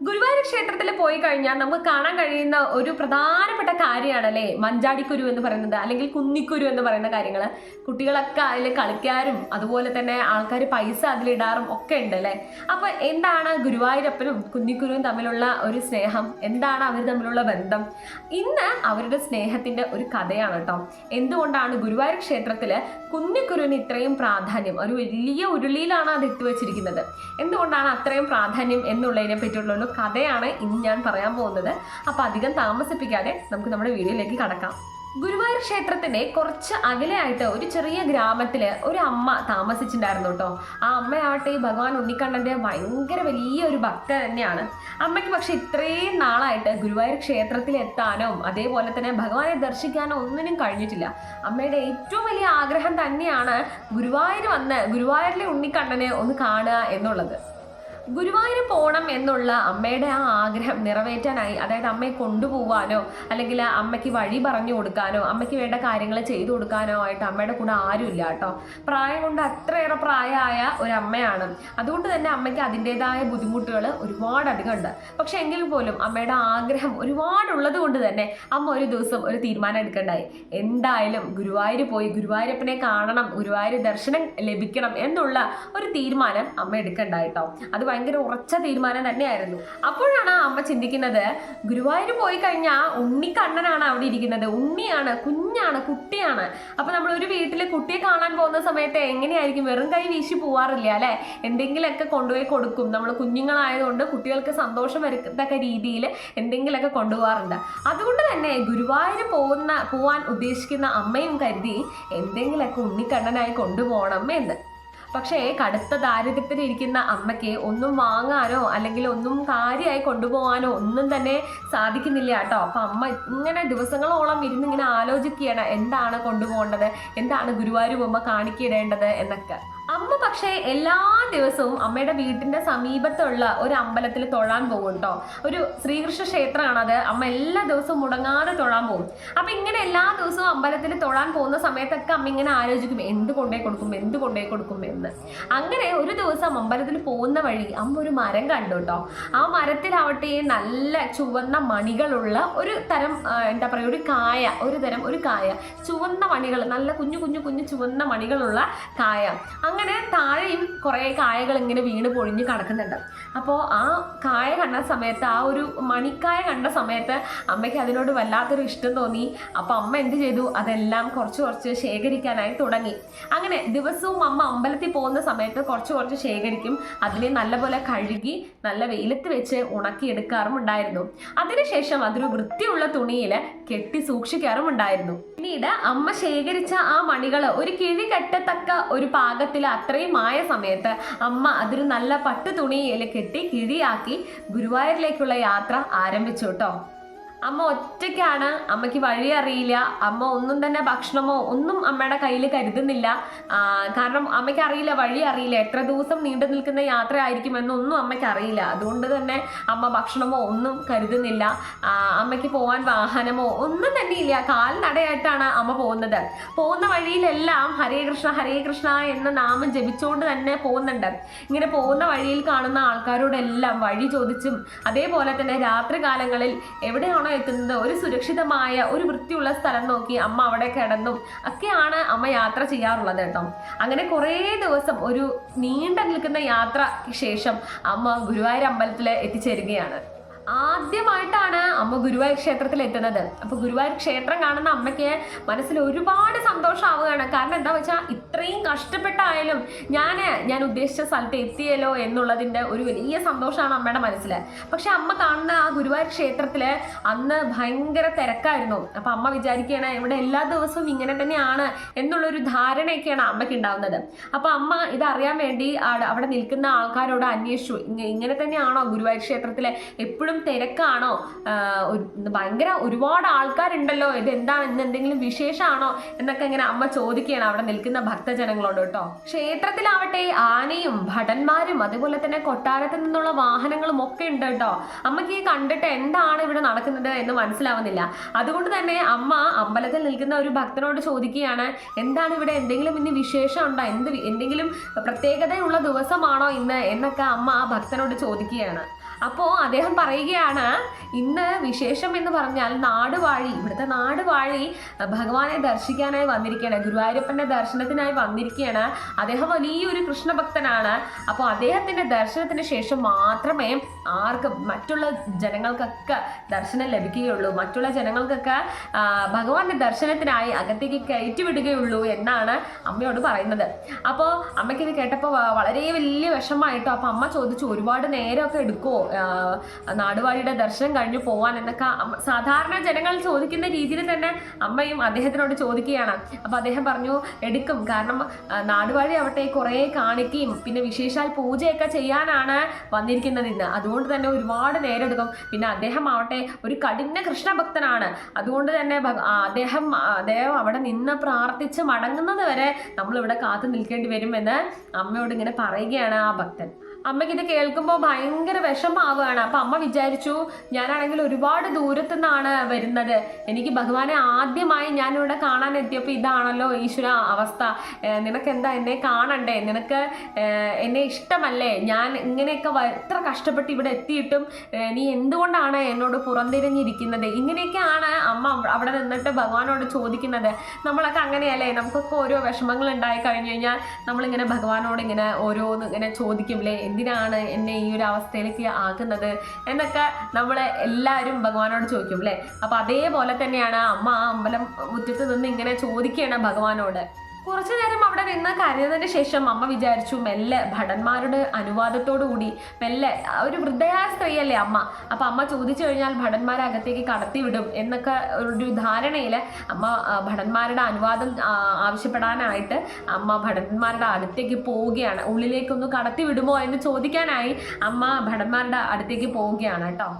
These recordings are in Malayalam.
ഗുരുവായൂർ ക്ഷേത്രത്തിൽ പോയി കഴിഞ്ഞാൽ നമുക്ക് കാണാൻ കഴിയുന്ന ഒരു പ്രധാനപ്പെട്ട കാര്യമാണ് കാര്യമാണല്ലേ മഞ്ചാടിക്കുരു എന്ന് പറയുന്നത് അല്ലെങ്കിൽ കുന്നിക്കുരു എന്ന് പറയുന്ന കാര്യങ്ങൾ കുട്ടികളൊക്കെ അതിൽ കളിക്കാനും അതുപോലെ തന്നെ ആൾക്കാർ പൈസ അതിലിടാറും ഒക്കെ ഉണ്ട് അല്ലേ അപ്പോൾ എന്താണ് ഗുരുവായൂരപ്പനും കുന്നിക്കുരുവും തമ്മിലുള്ള ഒരു സ്നേഹം? എന്താണ് അവർ തമ്മിലുള്ള ബന്ധം? ഇന്ന് അവരുടെ സ്നേഹത്തിന്റെ ഒരു കഥയാണ് കേട്ടോ. എന്തുകൊണ്ടാണ് ഗുരുവായൂർ ക്ഷേത്രത്തിൽ കുന്നിക്കുരുവിന് ഇത്രയും പ്രാധാന്യം? ഒരു വലിയ ഉരുളിയിലാണ് അത് ഇട്ട് വെച്ചിരിക്കുന്നത്. എന്തുകൊണ്ടാണ് അത്രയും പ്രാധാന്യം എന്നുള്ളതിനെ പറ്റിയുള്ള ഒരു കഥയാണ് ഇന്ന് ഞാൻ പറയാൻ പോകുന്നത്. അപ്പോൾ അധികം താമസിപ്പിക്കാതെ നമുക്ക് നമ്മുടെ വീഡിയോയിലേക്ക് കടക്കാം. ഗുരുവായൂർ ക്ഷേത്രത്തിന്റെ കുറച്ച് അകലെയായിട്ട് ഒരു ചെറിയ ഗ്രാമത്തിൽ ഒരു അമ്മ താമസിച്ചിട്ടുണ്ടായിരുന്നു കേട്ടോ. ആ അമ്മയാവട്ടെ ഭഗവാൻ ഉണ്ണിക്കണ്ണന്റെ ഭയങ്കര വലിയ ഒരു ഭക്ത തന്നെയാണ്. അമ്മയ്ക്ക് പക്ഷെ ഇത്രയും നാളായിട്ട് ഗുരുവായൂർ ക്ഷേത്രത്തിൽ എത്താനോ അതേപോലെ തന്നെ ഭഗവാനെ ദർശിക്കാനോ ഒന്നിനും കഴിഞ്ഞിട്ടില്ല. അമ്മയുടെ ഏറ്റവും വലിയ ആഗ്രഹം തന്നെയാണ് ഗുരുവായൂർ വന്ന് ഗുരുവായൂരിലെ ഉണ്ണിക്കണ്ണനെ ഒന്ന് കാണുക എന്നുള്ളത്. ഗുരുവായൂർ പോകണം എന്നുള്ള അമ്മയുടെ ആ ആഗ്രഹം നിറവേറ്റാനായി അതായത് അമ്മയെ കൊണ്ടുപോകാനോ അല്ലെങ്കിൽ അമ്മയ്ക്ക് വഴി പറഞ്ഞു കൊടുക്കാനോ അമ്മയ്ക്ക് വേണ്ട കാര്യങ്ങൾ ചെയ്തു കൊടുക്കാനോ ആയിട്ട് അമ്മയുടെ കൂടെ ആരുമില്ല കേട്ടോ. പ്രായം കൊണ്ട് അത്രയേറെ പ്രായമായ ഒരു അമ്മയാണ് അതുകൊണ്ട് തന്നെ അമ്മയ്ക്ക് അതിന്റെതായ ബുദ്ധിമുട്ടുകൾ ഒരുപാടധികം ഉണ്ട്. പക്ഷെ എങ്കിൽ പോലും അമ്മയുടെ ആഗ്രഹം ഒരുപാടുള്ളത് കൊണ്ട് തന്നെ അമ്മ ഒരു ദിവസം ഒരു തീരുമാനം എടുക്കണ്ടായി. എന്തായാലും ഗുരുവായൂർ പോയി ഗുരുവായൂരപ്പനെ കാണണം ഗുരുവായൂർ ദർശനം ലഭിക്കണം എന്നുള്ള ഒരു തീരുമാനം അമ്മ എടുക്കണ്ടായിട്ടോ അത് ഭയങ്കര ഉറച്ച തീരുമാനം തന്നെയായിരുന്നു. അപ്പോഴാണ് അമ്മ ചിന്തിക്കുന്നത് ഗുരുവായൂർ പോയി കഴിഞ്ഞാൽ ഉണ്ണിക്കണ്ണനാണ് അവിടെ ഇരിക്കുന്നത്. ഉണ്ണിയാണ് കുഞ്ഞാണ് കുട്ടിയാണ്. അപ്പൊ നമ്മൾ ഒരു വീട്ടിൽ കുട്ടിയെ കാണാൻ പോകുന്ന സമയത്ത് എങ്ങനെയായിരിക്കും വെറും കൈ വീശി പോവാറില്ല അല്ലെ? എന്തെങ്കിലുമൊക്കെ കൊണ്ടുപോയി കൊടുക്കും. നമ്മൾ കുഞ്ഞുങ്ങളായതുകൊണ്ട് കുട്ടികൾക്ക് സന്തോഷം വരുത്തക്ക രീതിയിൽ എന്തെങ്കിലുമൊക്കെ കൊണ്ടുപോകാറുണ്ട് അതുകൊണ്ട് തന്നെ ഗുരുവായൂർ പോകുന്ന പോവാൻ ഉദ്ദേശിക്കുന്ന അമ്മയും കരുതി എന്തെങ്കിലുമൊക്കെ ഉണ്ണിക്കണ്ണനായി കൊണ്ടുപോകണം എന്ന്. പക്ഷേ കടുത്ത ദാരിദ്ര്യത്തിൽ ഇരിക്കുന്ന അമ്മയ്ക്ക് ഒന്നും വാങ്ങാനോ അല്ലെങ്കിൽ ഒന്നും കാര്യമായി കൊണ്ടുപോകാനോ ഒന്നും തന്നെ സാധിക്കുന്നില്ല കേട്ടോ. അപ്പം അമ്മ ഇങ്ങനെ ദിവസങ്ങളോളം ഇരുന്ന് ഇങ്ങനെ ആലോചിക്കുകയാണ് എന്താണ് കൊണ്ടുപോകേണ്ടത്? എന്താണ് ഗുരുവായൂർ പോകുമ്പോൾ കാണിക്കിടേണ്ടത് എന്നൊക്കെ. പക്ഷേ എല്ലാ ദിവസവും അമ്മയുടെ വീട്ടിന്റെ സമീപത്തുള്ള ഒരു അമ്പലത്തിൽ തൊഴാൻ പോകും കേട്ടോ ഒരു ശ്രീകൃഷ്ണ ക്ഷേത്രമാണത്. അമ്മ എല്ലാ ദിവസവും മുടങ്ങാതെ തൊഴാൻ പോകും. അപ്പൊ ഇങ്ങനെ എല്ലാ ദിവസവും അമ്പലത്തിൽ തൊഴാൻ പോകുന്ന സമയത്തൊക്കെ അമ്മ ഇങ്ങനെ ആലോചിക്കും എന്ത് കൊണ്ടേ കൊടുക്കും എന്ത് കൊണ്ടേ കൊടുക്കും എന്ന്. അങ്ങനെ ഒരു ദിവസം അമ്പലത്തിൽ പോകുന്ന വഴി അമ്മ ഒരു മരം കണ്ടു കേട്ടോ ആ മരത്തിലാവട്ടെ നല്ല ചുവന്ന മണികളുള്ള ഒരു തരം എന്താ പറയുക ഒരു കായ ഒരു തരം ഒരു കായ. ചുവന്ന മണികൾ നല്ല കുഞ്ഞു കുഞ്ഞു കുഞ്ഞു ചുവന്ന മണികളുള്ള കായ. അങ്ങനെ താഴെയും കുറേ കായകൾ ഇങ്ങനെ വീണ് പൊഴിഞ്ഞ് കിടക്കുന്നുണ്ട്. അപ്പോൾ ആ കായ കണ്ട സമയത്ത് ആ ഒരു മണിക്കായ കണ്ട സമയത്ത് അമ്മയ്ക്ക് അതിനോട് വല്ലാത്തൊരു ഇഷ്ടം തോന്നി. അപ്പോൾ അമ്മ എന്ത് ചെയ്തു? അതെല്ലാം കുറച്ച് കുറച്ച് ശേഖരിക്കാനായി തുടങ്ങി. അങ്ങനെ ദിവസവും അമ്മ അമ്പലത്തിൽ പോകുന്ന സമയത്ത് കുറച്ച് കുറച്ച് ശേഖരിക്കും. അതിനെ നല്ലപോലെ കഴുകി നല്ല വെയിലത്ത് വെച്ച് ഉണക്കിയെടുക്കാറും ഉണ്ടായിരുന്നു. അതിനുശേഷം അതൊരു വൃത്തിയുള്ള തുണിയിൽ കെട്ടി സൂക്ഷിക്കാറും ഉണ്ടായിരുന്നു. പിന്നീട് അമ്മ ശേഖരിച്ച ആ മണികൾ ഒരു കിഴി കെട്ടത്തക്ക ഒരു പാകത്തിൽ അത്രയും ആയ സമയത്ത് അമ്മ അതൊരു നല്ല പട്ടു തുണിയിൽ കെട്ടി കിഴിയാക്കി ഗുരുവായൂരിലേക്കുള്ള യാത്ര ആരംഭിച്ചു കേട്ടോ. അമ്മ ഒറ്റയ്ക്കാണ്. അമ്മയ്ക്ക് വഴി അറിയില്ല. അമ്മ ഒന്നും തന്നെ ഭക്ഷണമോ ഒന്നും അമ്മയുടെ കയ്യിൽ കരുതുന്നില്ല. കാരണം അമ്മയ്ക്ക് അറിയില്ല വഴി അറിയില്ല. എത്ര ദിവസം നീണ്ടു നിൽക്കുന്ന യാത്ര ആയിരിക്കുമെന്നൊന്നും അമ്മയ്ക്ക് അറിയില്ല. അതുകൊണ്ട് തന്നെ അമ്മ ഭക്ഷണമോ ഒന്നും കരുതുന്നില്ല. അമ്മയ്ക്ക് പോകാൻ വാഹനമോ ഒന്നും തന്നെ ഇല്ല. കാൽനടയായിട്ടാണ് അമ്മ പോകുന്നത്. പോകുന്ന വഴിയിലെല്ലാം ഹരേ കൃഷ്ണ ഹരേ കൃഷ്ണ എന്ന നാമം ജപിച്ചുകൊണ്ട് തന്നെ പോകുന്നുണ്ട്. ഇങ്ങനെ പോകുന്ന വഴിയിൽ കാണുന്ന ആൾക്കാരോടെല്ലാം വഴി ചോദിച്ചും അതേപോലെ തന്നെ രാത്രി കാലങ്ങളിൽ എവിടെയാണോ എത്തുന്നത് ഒരു സുരക്ഷിതമായ ഒരു വൃത്തിയുള്ള സ്ഥലം നോക്കി അമ്മ അവിടെ കിടന്നും ഒക്കെയാണ് അമ്മ യാത്ര ചെയ്യാറുള്ളത് കേട്ടോ. അങ്ങനെ കുറേ ദിവസം ഒരു നീണ്ട നിൽക്കുന്ന യാത്രയ്ക്ക് ശേഷം അമ്മ ഗുരുവായൂർ അമ്പലത്തിൽ എത്തിച്ചേരുകയാണ്. ആദ്യമായിട്ടാണ് അമ്മ ഗുരുവായൂർ ക്ഷേത്രത്തിൽ എത്തുന്നത്. അപ്പൊ ഗുരുവായൂർ ക്ഷേത്രം കാണുന്ന അമ്മയ്ക്ക് മനസ്സിൽ ഒരുപാട് സന്തോഷമാവുകയാണ്. കാരണം എന്താ വെച്ചാൽ ഇത്രയും കഷ്ടപ്പെട്ടായാലും ഞാൻ ഞാൻ ഉദ്ദേശിച്ച സ്ഥലത്ത് എത്തിയല്ലോ എന്നുള്ളതിന്റെ ഒരു വലിയ സന്തോഷമാണ് അമ്മയുടെ മനസ്സിൽ പക്ഷെ അമ്മ കാണുന്ന ആ ഗുരുവായൂർ ക്ഷേത്രത്തിൽ അന്ന് ഭയങ്കര തിരക്കായിരുന്നു. അപ്പൊ അമ്മ വിചാരിക്കുകയാണ് ഇവിടെ എല്ലാ ദിവസവും ഇങ്ങനെ തന്നെയാണ് എന്നുള്ളൊരു ധാരണയൊക്കെയാണ് അമ്മയ്ക്ക് ഉണ്ടാവുന്നത്. അപ്പൊ അമ്മ ഇതറിയാൻ വേണ്ടി അവിടെ നിൽക്കുന്ന ആൾക്കാരോട് അന്വേഷിച്ചു. ഇങ്ങനെ തന്നെയാണോ ഗുരുവായൂർ ക്ഷേത്രത്തിലെ എപ്പോഴും തിരക്കാണോ? ഭയങ്കര ഒരുപാട് ആൾക്കാരുണ്ടല്ലോ. ഇത് എന്താണ് ഇന്ന് എന്തെങ്കിലും വിശേഷമാണോ എന്നൊക്കെ ഇങ്ങനെ അമ്മ ചോദിക്കുകയാണ്. അവിടെ നിൽക്കുന്ന ഭക്തജനങ്ങളോട് കേട്ടോ. ക്ഷേത്രത്തിലാവട്ടെ ആനയും ഭടന്മാരും അതുപോലെ തന്നെ കൊട്ടാരത്തിൽ നിന്നുള്ള വാഹനങ്ങളും ഒക്കെ ഉണ്ട് കേട്ടോ. അമ്മയ്ക്ക് ഈ കണ്ടിട്ട് എന്താണ് ഇവിടെ നടക്കുന്നത് എന്ന് മനസ്സിലാവുന്നില്ല. അതുകൊണ്ട് തന്നെ അമ്മ അമ്പലത്തിൽ നിൽക്കുന്ന ഒരു ഭക്തനോട് ചോദിക്കുകയാണ് എന്താണ് ഇവിടെ എന്തെങ്കിലും ഇനി വിശേഷം ഉണ്ടോ? എന്ത് എന്തെങ്കിലും പ്രത്യേകതയുള്ള ദിവസമാണോ ഇന്ന്? എന്നൊക്കെ അമ്മ ആ ഭക്തനോട് ചോദിക്കുകയാണ്. അപ്പോൾ അദ്ദേഹം പറയുകയാണ് ഇന്ന് വിശേഷം എന്ന് പറഞ്ഞാൽ നാടുവാഴി. ഇവിടുത്തെ നാടുവാഴി ഭഗവാനെ ദർശിക്കാനായി വന്നിരിക്കുകയാണ് ഗുരുവായൂരപ്പന്റെ ദർശനത്തിനായി വന്നിരിക്കുകയാണ്. അദ്ദേഹം വലിയൊരു കൃഷ്ണഭക്തനാണ്. അപ്പോൾ അദ്ദേഹത്തിന്റെ ദർശനത്തിന് ശേഷം മാത്രമേ ആർക്കും മറ്റുള്ള ജനങ്ങൾക്കൊക്കെ ദർശനം ലഭിക്കുകയുള്ളൂ. മറ്റുള്ള ജനങ്ങൾക്കൊക്കെ ഭഗവാന്റെ ദർശനത്തിനായി അകത്തേക്ക് കയറ്റി വിടുകയുള്ളൂ എന്നാണ് അമ്മയോട് പറയുന്നത്. അപ്പോൾ അമ്മയ്ക്ക് ഇത് കേട്ടപ്പോൾ വളരെ വലിയ വിഷമമായിട്ടോ? അപ്പോൾ അമ്മ ചോദിച്ചു ഒരുപാട് നേരമൊക്കെ എടുക്കുമോ നാടുവാഴിയുടെ ദർശനം കഴിഞ്ഞു പോവാൻ എന്നൊക്കെ സാധാരണ ജനങ്ങൾ ചോദിക്കുന്ന രീതിയിൽ തന്നെ അമ്മയും അദ്ദേഹത്തിനോട് ചോദിക്കുകയാണ്. അപ്പോൾ അദ്ദേഹം പറഞ്ഞു എടുക്കും. കാരണം നാടുവാഴി ആവട്ടെ കുറേ കാണിക്കുകയും പിന്നെ വിശേഷാൽ പൂജയൊക്കെ ചെയ്യാനാണ് വന്നിരിക്കുന്നത് ഇന്ന്. അതുകൊണ്ട് തന്നെ ഒരുപാട് നേരം എടുക്കും പിന്നെ അദ്ദേഹം ആവട്ടെ ഒരു കഠിന കൃഷ്ണഭക്തനാണ്. അതുകൊണ്ട് തന്നെ അദ്ദേഹം അദ്ദേഹം അവിടെ നിന്ന് പ്രാർത്ഥിച്ച് മടങ്ങുന്നത് വരെ നമ്മളിവിടെ കാത്തു നിൽക്കേണ്ടി വരുമെന്ന് അമ്മയോട് ഇങ്ങനെ പറയുകയാണ് ആ ഭക്തൻ. അമ്മയ്ക്ക് ഇത് കേൾക്കുമ്പോൾ ഭയങ്കര വിഷമാവുകയാണ് അപ്പം അമ്മ വിചാരിച്ചു ഞാനാണെങ്കിൽ ഒരുപാട് ദൂരത്തു നിന്നാണ് വരുന്നത്. എനിക്ക് ഭഗവാനെ ആദ്യമായി ഞാനിവിടെ കാണാൻ എത്തിയപ്പോൾ ഇതാണല്ലോ ഈശ്വര അവസ്ഥ. നിനക്ക് എന്താ എന്നെ കാണണ്ടേ? നിനക്ക് എന്നെ ഇഷ്ടമല്ലേ? ഞാൻ ഇങ്ങനെയൊക്കെ എത്ര കഷ്ടപ്പെട്ട് ഇവിടെ എത്തിയിട്ടും നീ എന്തുകൊണ്ടാണ് എന്നോട് പുറംതിരിഞ്ഞിരിക്കുന്നത്? ഇങ്ങനെയൊക്കെയാണ് അമ്മ അവിടെ നിന്നിട്ട് ഭഗവാനോട് ചോദിക്കുന്നത്. നമ്മളൊക്കെ അങ്ങനെയല്ലേ? നമുക്കൊക്കെ ഓരോ വിഷമങ്ങൾ ഉണ്ടായി കഴിഞ്ഞു കഴിഞ്ഞാൽ നമ്മളിങ്ങനെ ഭഗവാനോട് ഇങ്ങനെ ഓരോന്ന് ഇങ്ങനെ ചോദിക്കുമല്ലേ എന്തിനാണ് എന്നെ ഈ ഒരു അവസ്ഥയിലേക്ക് ആക്കുന്നത് എന്നൊക്കെ നമ്മൾ എല്ലാവരും ഭഗവാനോട് ചോദിക്കും അല്ലേ? അപ്പം അതേപോലെ തന്നെയാണ് അമ്മ ആ അമ്പലം മുറ്റത്ത് നിന്ന് ഇങ്ങനെ ചോദിക്കുകയാണ് ഭഗവാനോട്. കുറച്ചു നേരം അവിടെ നിന്ന് കരയുന്നതിന് ശേഷം അമ്മ വിചാരിച്ചു മെല്ലെ ഭടന്മാരുടെ അനുവാദത്തോടുകൂടി മെല്ലെ ഒരു വൃദ്ധയായ സ്ത്രീയല്ലേ അമ്മ. അപ്പൊ അമ്മ ചോദിച്ചു കഴിഞ്ഞാൽ ഭടന്മാരെ അകത്തേക്ക് കടത്തിവിടും എന്നൊക്കെ ഒരു ധാരണയിൽ അമ്മ ഭടന്മാരുടെ അനുവാദം ആവശ്യപ്പെടാനായിട്ട് അമ്മ ഭടന്മാരുടെ അടുത്തേക്ക് പോവുകയാണ്. ഉള്ളിലേക്കൊന്ന് കടത്തിവിടുമോ എന്ന് ചോദിക്കാനായി അമ്മ ഭടന്മാരുടെ അടുത്തേക്ക് പോവുകയാണ് കേട്ടോ.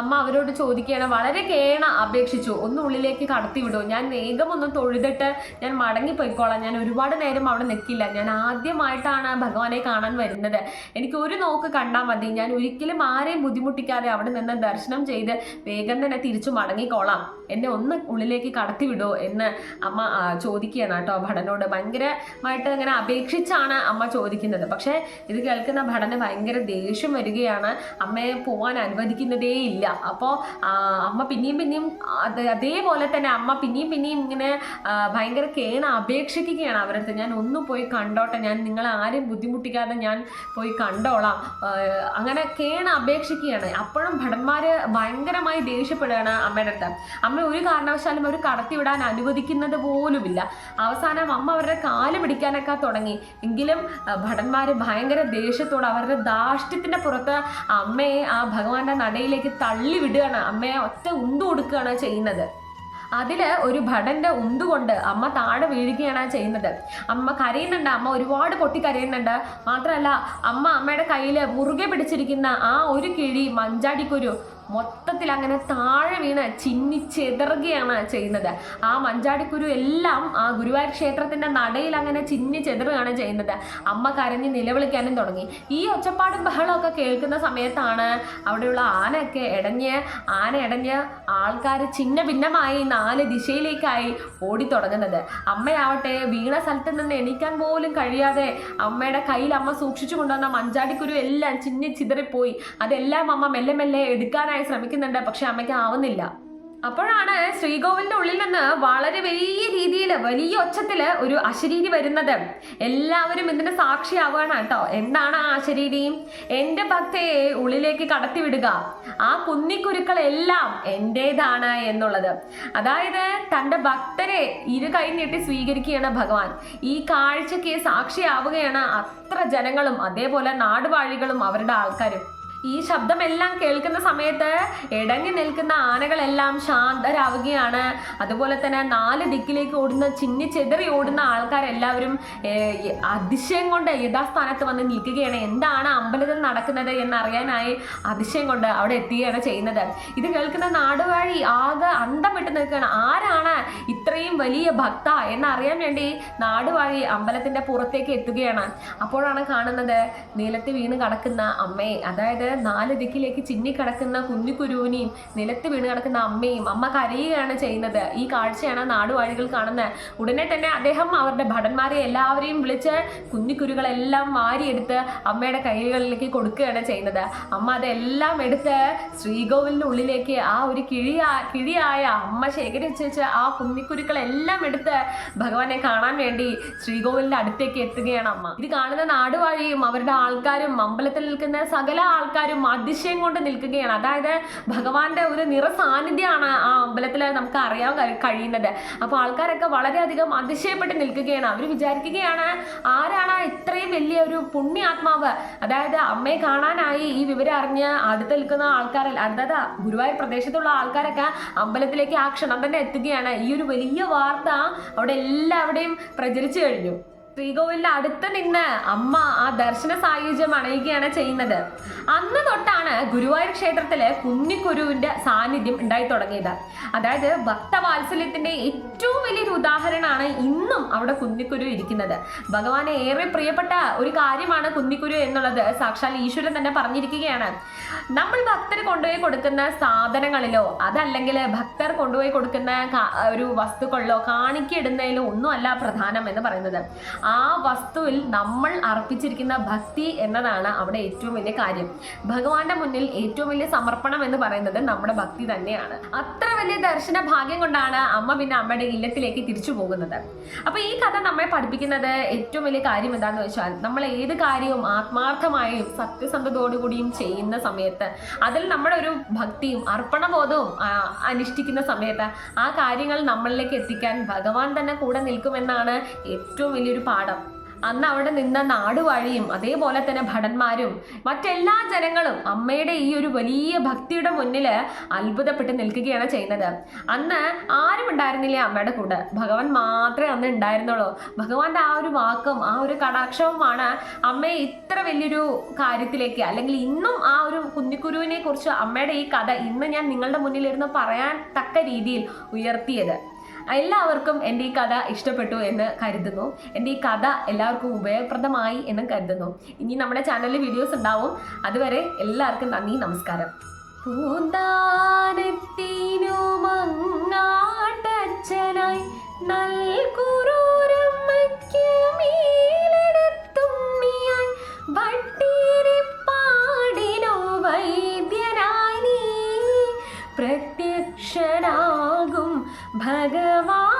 അമ്മ അവരോട് ചോദിക്കുകയാണ് വളരെ കേണ അപേക്ഷിച്ചു ഒന്ന് ഉള്ളിലേക്ക് കടത്തി വിടുമോ ഞാൻ വേഗം ഒന്ന് തൊഴുതിട്ട് ഞാൻ മടങ്ങി പോയിക്കോളാം ഞാൻ ഒരുപാട് നേരം അവിടെ നിൽക്കില്ല. ഞാൻ ആദ്യമായിട്ടാണ് ഭഗവാനെ കാണാൻ വരുന്നത്. എനിക്ക് ഒരു നോക്ക് കണ്ടാൽ മതി. ഞാൻ ഒരിക്കലും ആരെയും ബുദ്ധിമുട്ടിക്കാതെ അവിടെ നിന്ന് ദർശനം ചെയ്ത് വേഗം തന്നെ തിരിച്ചു മടങ്ങിക്കോളാം. എന്നെ ഒന്ന് ഉള്ളിലേക്ക് കടത്തി വിടുമോ എന്ന് അമ്മ ചോദിക്കുകയാണ് കേട്ടോ ഭടനോട്. ഭയങ്കരമായിട്ട് അങ്ങനെ അപേക്ഷിച്ചാണ് അമ്മ ചോദിക്കുന്നത്. പക്ഷേ ഇത് കേൾക്കുന്ന ഭടന് ഭയങ്കര ദേഷ്യം വരികയാണ്. അമ്മയെ പോവാൻ അനുവദിക്കുന്നതേ ഇല്ല. അപ്പോൾ അമ്മ പിന്നെയും പിന്നെയും അത് അതേപോലെ തന്നെ അമ്മ പിന്നെയും പിന്നെയും ഇങ്ങനെ ഭയങ്കര കേണ അപേക്ഷിക്കുകയാണ് അവരടുത്ത് ഞാൻ ഒന്ന് പോയി കണ്ടോട്ടെ. ഞാൻ നിങ്ങളെ ആരും ബുദ്ധിമുട്ടിക്കാതെ ഞാൻ പോയി കണ്ടോളാം. അങ്ങനെ കേണ അപേക്ഷിക്കുകയാണ്. അപ്പോഴും ഭടന്മാർ ഭയങ്കരമായി ദേഷ്യപ്പെടുകയാണ് അമ്മയുടെ അടുത്ത്. അമ്മ ഒരു കാരണവശാലും അവർ കടത്തിവിടാൻ അനുവദിക്കുന്നത് പോലുമില്ല. അവസാനം അമ്മ അവരുടെ കാൽ പിടിക്കാനൊക്കെ തുടങ്ങി. എങ്കിലും ഭടന്മാർ ഭയങ്കര ദേഷ്യത്തോടെ അവരുടെ ധാഷ്ട്യത്തിന്റെ പുറത്ത് അമ്മയെ ആ ഭഗവാന്റെ നടയിലേക്ക് തള്ളി വിടുകയാണ്. അമ്മയെ ഒറ്റ ഉന്തു കൊടുക്കുകയാണ് ചെയ്യുന്നത്. അതിൽ ഒരു ഭടന്റെ ഉന്തുകൊണ്ട് അമ്മ താഴെ വീഴുകയാണ് ചെയ്യുന്നത്. അമ്മ കരയുന്നുണ്ട്. അമ്മ ഒരുപാട് പൊട്ടി കരയുന്നുണ്ട്. മാത്രമല്ല അമ്മ അമ്മയുടെ കയ്യിൽ മുറുകെ പിടിച്ചിരിക്കുന്ന ആ ഒരു കിഴി മഞ്ചാടിക്കുരു മൊത്തത്തിൽ അങ്ങനെ താഴെ വീണ് ചിന്നി ചെതറുകയാണ് ചെയ്യുന്നത്. ആ മഞ്ചാടിക്കുരു എല്ലാം ആ ഗുരുവായൂർ ക്ഷേത്രത്തിന്റെ നടയിൽ അങ്ങനെ ചിന്നി ചെതറുകയാണ് ചെയ്യുന്നത്. അമ്മ കരഞ്ഞ് നിലവിളിക്കാനും തുടങ്ങി. ഈ ഒച്ചപ്പാടും ബഹളമൊക്കെ കേൾക്കുന്ന സമയത്താണ് അവിടെയുള്ള ആനയൊക്കെ ഇടഞ്ഞ് ആന ഇടഞ്ഞ് ആൾക്കാർ ചിന്ന ഭിന്നമായി നാല് ദിശയിലേക്കായി ഓടി തുടങ്ങുന്നത്. അമ്മയാവട്ടെ വീണ സ്ഥലത്ത് നിന്ന് എണീക്കാൻ പോലും കഴിയാതെ അമ്മയുടെ കയ്യിൽ അമ്മ സൂക്ഷിച്ചു കൊണ്ടുവന്ന മഞ്ചാടിക്കുരു എല്ലാം ചിന്നി ചിതറിപ്പോയി. അതെല്ലാം അമ്മ മെല്ലെ മെല്ലെ എടുക്കാനായി ശ്രമിക്കുന്നുണ്ട് പക്ഷെ അമ്മയ്ക്ക് ആവുന്നില്ല. അപ്പോഴാണ് ശ്രീകോവിലിന്റെ ഉള്ളിൽ നിന്ന് വളരെ വലിയ രീതിയിൽ വലിയ ഒച്ചത്തിൽ ഒരു അശരീരി വരുന്നത്. എല്ലാവരും ഇതിന് സാക്ഷിയാവുകയാണ് കേട്ടോ. എന്താണ് ആ അശരീരി? എന്റെ ഭക്തയെ ഉള്ളിലേക്ക് കടത്തിവിടുക. ആ കുന്നിക്കുരുക്കളെല്ലാം എന്റേതാണ് എന്നുള്ളത്. അതായത് തന്റെ ഭക്തരെ ഇരു കൈ നീട്ടി സ്വീകരിക്കുകയാണ് ഭഗവാൻ. ഈ കാഴ്ചയ്ക്ക് സാക്ഷിയാവുകയാണ് അത്ര ജനങ്ങളും അതേപോലെ നാടുവാഴികളും അവരുടെ ആൾക്കാരും. ഈ ശബ്ദമെല്ലാം കേൾക്കുന്ന സമയത്ത് ഇടങ്ങി നിൽക്കുന്ന ആനകളെല്ലാം ശാന്തരാവുകയാണ്. അതുപോലെ തന്നെ നാല് ദിക്കിലേക്ക് ഓടുന്ന ചിന്നി ചെതറി ഓടുന്ന ആൾക്കാരെല്ലാവരും അതിശയം കൊണ്ട് യഥാസ്ഥാനത്ത് വന്ന് നിൽക്കുകയാണ്. എന്താണ് അമ്പലത്തിൽ നടക്കുന്നത് എന്നറിയാനായി അതിശയം കൊണ്ട് അവിടെ എത്തുകയാണ് ചെയ്യുന്നത്. ഇത് കേൾക്കുന്ന നാടുവാഴി ആകെ അന്തം വിട്ട് നിൽക്കുകയാണ്. ആരാണ് ഇത്രയും വലിയ ഭക്ത എന്നറിയാൻ വേണ്ടി നാടുവാഴി അമ്പലത്തിന്റെ പുറത്തേക്ക് എത്തുകയാണ്. അപ്പോഴാണ് കാണുന്നത് നിലത്ത് വീണ് കടക്കുന്ന അമ്മയെ. അതായത് നാല് ദിക്കിലേക്ക് ചിന്നിക്കിടക്കുന്ന കുഞ്ഞിക്കുരുവിനെയും നിലത്ത് വീണ് കിടക്കുന്ന അമ്മയും അമ്മ കരയുകയാണ് ചെയ്യുന്നത്. ഈ കാഴ്ചയാണ് നാടുവാഴികൾ കാണുന്നത്. ഉടനെ തന്നെ അദ്ദേഹം അവരുടെ ഭടന്മാരെ എല്ലാവരെയും വിളിച്ച് കുഞ്ഞിക്കുരുകളെല്ലാം വാരിയെടുത്ത് അമ്മയുടെ കൈകളിലേക്ക് കൊടുക്കുകയാണ് ചെയ്യുന്നത്. അമ്മ അതെല്ലാം എടുത്ത് ശ്രീകോവിലിന്റെ ഉള്ളിലേക്ക് ആ ഒരു കിഴിയാ കിഴിയായ അമ്മ ശേഖരിച്ച് വെച്ച് ആ കുഞ്ഞിക്കുരുക്കളെല്ലാം എടുത്ത് ഭഗവാനെ കാണാൻ വേണ്ടി ശ്രീകോവിലിന്റെ അടുത്തേക്ക് എത്തുകയാണ് അമ്മ. ഇത് കാണുന്ന നാടുവാഴിയും അവരുടെ ആൾക്കാരും അമ്പലത്തിൽ നിൽക്കുന്ന സകല ആൾക്കാരും അതിശയം കൊണ്ട് നിൽക്കുകയാണ്. അതായത് ഭഗവാന്റെ ഒരു നിറ സാന്നിധ്യമാണ് ആ അമ്പലത്തിൽ നമുക്ക് അറിയാൻ കഴിയുന്നത്. അപ്പോൾ ആൾക്കാരൊക്കെ വളരെയധികം അതിശയപ്പെട്ട് നിൽക്കുകയാണ്. അവർ വിചാരിക്കുകയാണ് ആരാണ് ഇത്രയും വലിയ ഒരു പുണ്യാത്മാവ്? അതായത് അമ്മയെ കാണാനായി ഈ വിവരം അറിഞ്ഞ് അടുത്ത് നിൽക്കുന്ന ആൾക്കാരിൽ അതായത് ഗുരുവായൂർ പ്രദേശത്തുള്ള ആൾക്കാരൊക്കെ അമ്പലത്തിലേക്ക് ആ ക്ഷണം തന്നെ എത്തുകയാണ്. ഈ ഒരു വലിയ വാർത്ത അവിടെ എല്ലാവിടെയും പ്രചരിച്ചു കഴിഞ്ഞു. ശ്രീകോവിലിന്റെ അടുത്ത് നിന്ന് അമ്മ ആ ദർശന സായുജ്യം അണയുകയാണ് ചെയ്യുന്നത്. അന്ന് തൊട്ടാണ് ഗുരുവായൂർ ക്ഷേത്രത്തിൽ കുഞ്ഞിക്കുരുവിന്റെ സാന്നിധ്യം ഉണ്ടായി തുടങ്ങിയത്. അതായത് ഭക്തവാത്സല്യത്തിന്റെ ഏറ്റവും വലിയൊരു ഉദാഹരണമാണ് ഇന്നും അവിടെ കുഞ്ഞിക്കുരു ഇരിക്കുന്നത്. ഭഗവാനെ ഏറെ പ്രിയപ്പെട്ട ഒരു കാര്യമാണ് കുഞ്ഞിക്കുരു എന്നുള്ളത്. സാക്ഷാൽ ഈശ്വരൻ തന്നെ പറഞ്ഞിരിക്കുകയാണ്. നമ്മൾ ഭക്തർ കൊണ്ടുപോയി കൊടുക്കുന്ന സാധനങ്ങളിലോ അതല്ലെങ്കിൽ ഭക്തർ കൊണ്ടുപോയി കൊടുക്കുന്ന ഒരു വസ്തുക്കളിലോ കാണിക്കിടുന്നതിലോ ഒന്നുമല്ല പ്രധാനം എന്ന് പറയുന്നത്. ആ വസ്തുവിൽ നമ്മൾ അർപ്പിച്ചിരിക്കുന്ന ഭക്തി എന്നതാണ് അവിടെ ഏറ്റവും വലിയ കാര്യം. ഭഗവാന്റെ മുന്നിൽ ഏറ്റവും വലിയ സമർപ്പണം എന്ന് പറയുന്നത് നമ്മുടെ ഭക്തി തന്നെയാണ്. അത്ര വലിയ ദർശന ഭാഗ്യം കൊണ്ടാണ് അമ്മ പിന്നെ അമ്മയുടെ ഇല്ലത്തിലേക്ക് തിരിച്ചു പോകുന്നത്. അപ്പൊ ഈ കഥ നമ്മെ പഠിപ്പിക്കുന്നത് ഏറ്റവും വലിയ കാര്യം എന്താന്ന് വെച്ചാൽ നമ്മൾ ഏത് കാര്യവും ആത്മാർത്ഥമായും സത്യസന്ധതയോടുകൂടിയും ചെയ്യുന്ന സമയത്ത് അതിൽ നമ്മുടെ ഒരു ഭക്തിയും അർപ്പണബോധവും അനുഷ്ഠിക്കുന്ന സമയത്ത് ആ കാര്യങ്ങൾ നമ്മളിലേക്ക് എത്തിക്കാൻ ഭഗവാൻ തന്നെ കൂടെ നിൽക്കുമെന്നാണ് ഏറ്റവും വലിയൊരു പാഠം. അന്ന് അവിടെ നിന്ന നാടുവാഴിയും അതേപോലെ തന്നെ ഭടന്മാരും മറ്റെല്ലാ ജനങ്ങളും അമ്മയുടെ ഈ ഒരു വലിയ ഭക്തിയുടെ മുന്നിൽ അത്ഭുതപ്പെട്ട് നിൽക്കുകയാണ് ചെയ്യുന്നത്. അന്ന് ആരും ഉണ്ടായിരുന്നില്ല അമ്മയുടെ കൂടെ? ഭഗവാൻ മാത്രമേ അന്ന് ഉണ്ടായിരുന്നുള്ളൂ. ഭഗവാന്റെ ആ ഒരു വാക്കും ആ ഒരു കടാക്ഷവുമാണ് അമ്മയെ ഇത്ര വലിയൊരു കാര്യത്തിലേക്ക് അല്ലെങ്കിൽ ഇന്നും ആ ഒരു കുഞ്ഞിക്കുരുവിനെ കുറിച്ച് അമ്മയുടെ ഈ കഥ ഇന്ന് ഞാൻ നിങ്ങളുടെ മുന്നിലിരുന്ന് പറയാൻ തക്ക രീതിയിൽ ഉയർത്തിയത്. എല്ലാവർക്കും എന്റെ ഈ കഥ ഇഷ്ടപ്പെട്ടു എന്ന് കരുതുന്നു. എന്റെ ഈ കഥ എല്ലാവർക്കും ഉപയോഗപ്രദമായി എന്ന് കരുതുന്നു. ഇനി നമ്മുടെ ചാനലിൽ വീഡിയോസ് ഉണ്ടാവും. അതുവരെ എല്ലാവർക്കും നന്ദി നമസ്കാരം. പൂന്താനത്തിനു മങ്ങാട്ടച്ചനായി പ്രത്യക്ഷനാ भगवान